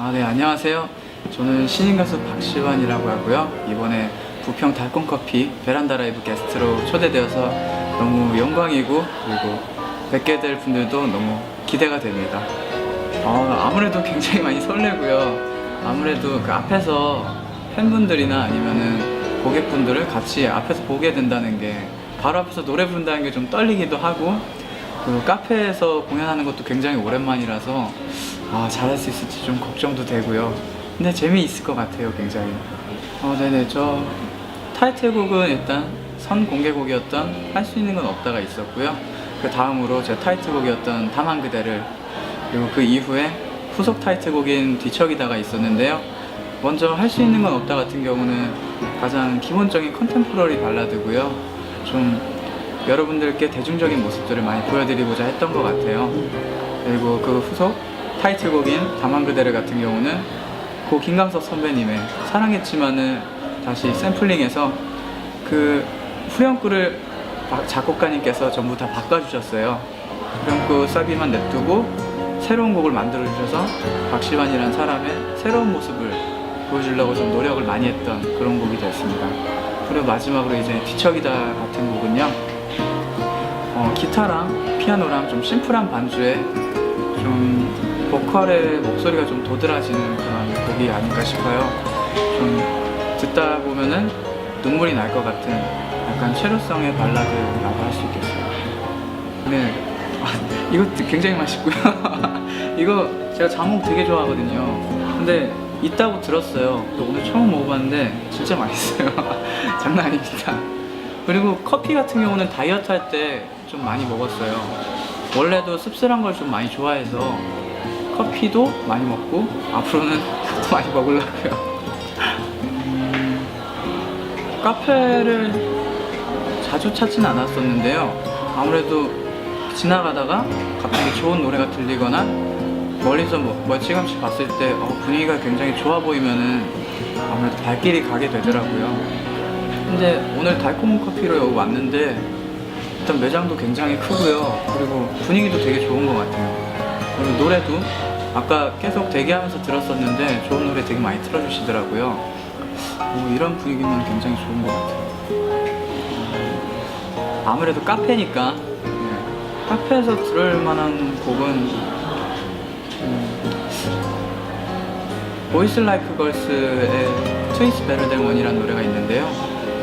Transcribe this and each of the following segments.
아, 네, 안녕하세요. 저는 신인 가수 박시환이라고 하고요. 이번에 부평 달콤커피 베란다 라이브 게스트로 초대되어서 너무 영광이고 그리고 뵙게 될 분들도 너무 기대가 됩니다. 아, 아무래도 굉장히 많이 설레고요. 아무래도 그 앞에서 팬분들이나 아니면은 고객분들을 같이 앞에서 보게 된다는 게 바로 앞에서 노래 부른다는 게 좀 떨리기도 하고 그 카페에서 공연하는 것도 굉장히 오랜만이라서 아, 잘할 수 있을지 좀 걱정도 되고요. 근데 재미있을 것 같아요, 굉장히. 어, 네네. 저 타이틀곡은 일단 선 공개곡이었던 할 수 있는 건 없다가 있었고요. 그 다음으로 제 타이틀곡이었던 다만 그대를 그리고 그 이후에 후속 타이틀곡인 뒤척이다가 있었는데요. 먼저 할 수 있는 건 없다 같은 경우는 가장 기본적인 컨템포러리 발라드고요. 좀 여러분들께 대중적인 모습들을 많이 보여드리고자 했던 것 같아요. 그리고 그 후속 타이틀곡인 다만 그대를 같은 경우는 고 김광석 선배님의 사랑했지만을 다시 샘플링해서 그 후렴구를 바- 작곡가님께서 전부 다 바꿔주셨어요. 후렴구 사비만 냅두고 새로운 곡을 만들어 주셔서 박시환이라는 사람의 새로운 모습을 보여주려고 좀 노력을 많이 했던 그런 곡이 됐습니다. 그리고 마지막으로 이제 뒤척이다 같은 곡은요. 어, 기타랑 피아노랑 좀 심플한 반주에 좀 보컬의 목소리가 좀 도드라지는 그런 곡이 아닐까 싶어요. 좀 듣다 보면은 눈물이 날 것 같은 약간 최루성의 발라드라고 할 수 있겠어요. 네, 아, 이거 굉장히 맛있고요. 이거 제가 자몽 되게 좋아하거든요. 근데 있다고 들었어요. 또 오늘 처음 먹어봤는데 진짜 맛있어요. 장난 아닙니다. 그리고 커피 같은 경우는 다이어트 할 때 좀 많이 먹었어요. 원래도 씁쓸한 걸 좀 많이 좋아해서 커피도 많이 먹고 앞으로는 더 많이 먹으려고요. 음, 카페를 자주 찾진 않았었는데요. 아무래도 지나가다가 갑자기 좋은 노래가 들리거나 멀리서 뭐 멀찌감치 봤을 때 어, 분위기가 굉장히 좋아 보이면은 아무래도 발길이 가게 되더라고요. 근데 오늘 달콤 커피로 왔는데 일단 매장도 굉장히 크고요. 그리고 분위기도 되게 좋은 것 같아요. 그리고 노래도 아까 계속 대기하면서 들었었는데 좋은 노래 되게 많이 틀어주시더라고요. 뭐 이런 분위기면 굉장히 좋은 것 같아요. 어, 아무래도 카페니까 네, 카페에서 들을 만한 곡은 보이스 라이프 걸스의 트윈스 베르델 원이라는 노래가 있는데요.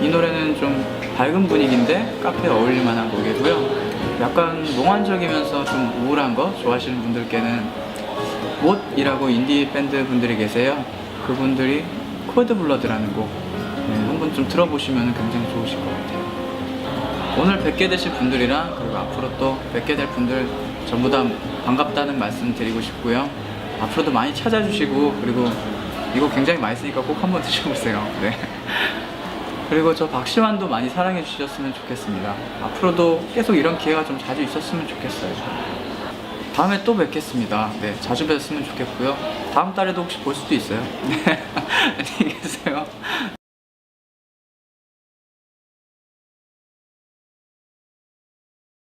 이 노래는 좀 밝은 분위기인데 카페에 어울릴 만한 곡이고요. 약간 몽환적이면서 좀 우울한 거 좋아하시는 분들께는 못이라고 인디 밴드 분들이 계세요. 그분들이 코드 블러드라는 곡 네, 한번 좀 들어보시면 굉장히 좋으실 것 같아요. 오늘 뵙게 되실 분들이랑 그리고 앞으로 또 뵙게 될 분들 전부 다 반갑다는 말씀 드리고 싶고요. 앞으로도 많이 찾아주시고 그리고 이거 굉장히 맛있으니까 꼭 한번 드셔보세요. 네. 그리고 저 박시환도 많이 사랑해 주셨으면 좋겠습니다. 앞으로도 계속 이런 기회가 좀 자주 있었으면 좋겠어요. 다음에 또 뵙겠습니다. 네, 자주 뵀으면 좋겠고요. 다음 달에도 혹시 볼 수도 있어요. 네.